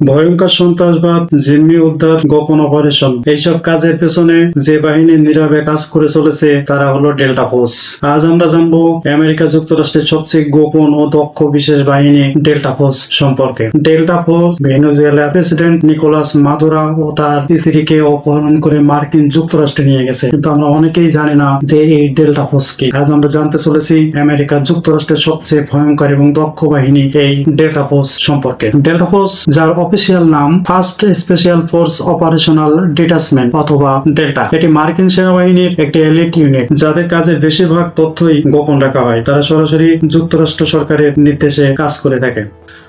ভয়ঙ্কর সন্ত্রাসবাদ, জিম্মি উদ্ধার, গোপন অপারেশন। এইসব কাজের পেছনে যে বাহিনী নীরবে কাজ করে চলেছে, তারা হলো ডেল্টা ফোর্স। আজ আমরা জানব আমেরিকা যুক্তরাষ্ট্রের সবচেয়ে গোপন ও দক্ষ বিশেষ বাহিনী ডেল্টা ফোর্স সম্পর্কে। ডেল্টা ফোর্স ভেনেজুয়েলার প্রেসিডেন্ট নিকোলাস মাদুরা ও তার স্ত্রীকে অপহরণ করে মার্কিন যুক্তরাষ্ট্রে নিয়ে গেছে। কিন্তু আমরা অনেকেই জানি না যে এই ডেল্টা ফোর্স কি। আজ আমরা জানতে চলেছি আমেরিকা যুক্তরাষ্ট্রের সবচেয়ে ভয়ঙ্কর এবং দক্ষ বাহিনী এই ডেল্টা ফোর্স সম্পর্কে। ডেল্টা ফোর্স যার অফিসিয়াল নাম first special force operational detachment অথবা ডেল্টা এটি মার্কিন সেনাবাহিনীর একটি এলিট ইউনিট যাদের কাজে বেশিরভাগ তথ্যই গোপন রাখা হয়। তারা সরাসরি যুক্তরাষ্ট্র সরকারের নির্দেশে কাজ করে থাকে।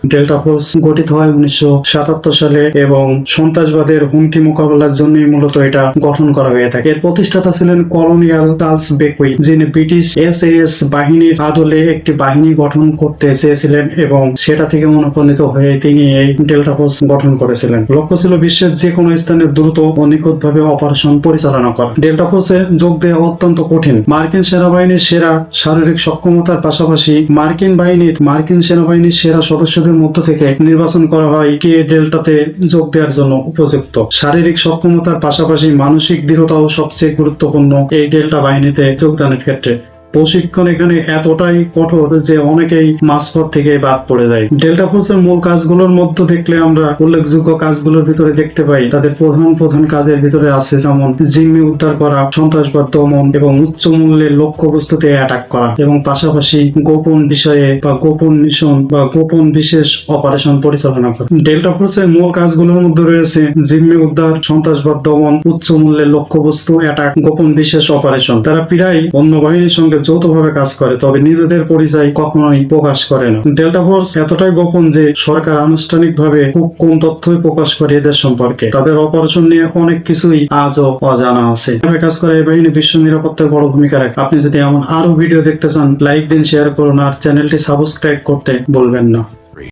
ডেল্টা ফোর্স গঠিত হয় উনিশশো সাতাত্তর সালে এবং সন্ত্রাসবাদের হুমকি মোকাবেলার জন্যই মূলত এটা গঠন করা হয়ে থাকে। এর প্রতিষ্ঠাতা ছিলেন কলোনিয়াল চার্লস বেকুই যিনি ব্রিটিশ এস বাহিনীর আদলে একটি বাহিনী গঠন করতে চেয়েছিলেন এবং সেটা থেকে অনুপ্রাণিত হয়ে তিনি এই ডেল্টা ফোর্স গঠন করেছিলেন। লক্ষ্য ছিল বিশ্বের যে কোনো স্থানে দ্রুত ও নিখুঁতভাবে অপারেশন পরিচালনা করা। ডেল্টা ফোর্সে যোগ দেওয়া অত্যন্ত কঠিন। মার্কিন সেনাবাহিনীর সেরা শারীরিক সক্ষমতার পাশাপাশি মার্কিন বাহিনীর মার্কিন সেনাবাহিনীর সেরা সদস্যদের মধ্য থেকে নির্বাচন করা হয় কে ডেল্টাতে যোগ দেওয়ার জন্য উপযুক্ত। শারীরিক সক্ষমতার পাশাপাশি মানসিক দৃঢ়তাও সবচেয়ে গুরুত্বপূর্ণ এই ডেল্টা বাহিনীতে যোগদানের ক্ষেত্রে। প্রশিক্ষণ এখানে এতটাই কঠোর যে অনেকেই মাঝপথ থেকে বাদ পড়ে যায়। ডেল্টা ফোর্সের মূল কাজগুলোর মধ্যে দেখলে আমরা উল্লেখযোগ্য কাজগুলোর ভিতরে দেখতে পাই। তাদের প্রধান প্রধান কাজের ভিতরে আছে যেমন জিম্মি উদ্ধার করা, সন্ত্রাসবাদ দমন এবং উচ্চ মূল্যের লক্ষ্য বস্তুতে অ্যাটাক করা এবং পাশাপাশি গোপন বিষয়ে বা গোপন মিশন বা গোপন বিশেষ অপারেশন পরিচালনা করা। ডেল্টা ফোর্সের মূল কাজগুলোর মধ্যে রয়েছে জিম্মি উদ্ধার, সন্ত্রাসবাদ দমন, উচ্চ মূল্যের লক্ষ্যবস্তু অ্যাটাক গোপন বিশেষ অপারেশন তারা প্রায় অন্য বাহিনীর সঙ্গে যৌথভাবে কাজ করে, তবে নিজেদের পরিচয় কখনোই প্রকাশ করে না। ডেল্টা ফোর্স এতটাই গোপন যে সরকার আনুষ্ঠানিকভাবে খুব কম তথ্যই প্রকাশ করে এদের সম্পর্কে। তাদের অপারেশন নিয়ে অনেক কিছুই আজও অজানা আছে। কাজ করে এই বাহিনী বিশ্ব নিরাপত্তায় বড় ভূমিকা রাখে। আপনি যদি এমন আরও ভিডিও দেখতে চান, লাইক দিন শেয়ার করুন, আর চ্যানেলটি সাবস্ক্রাইব করতে বলবেন না।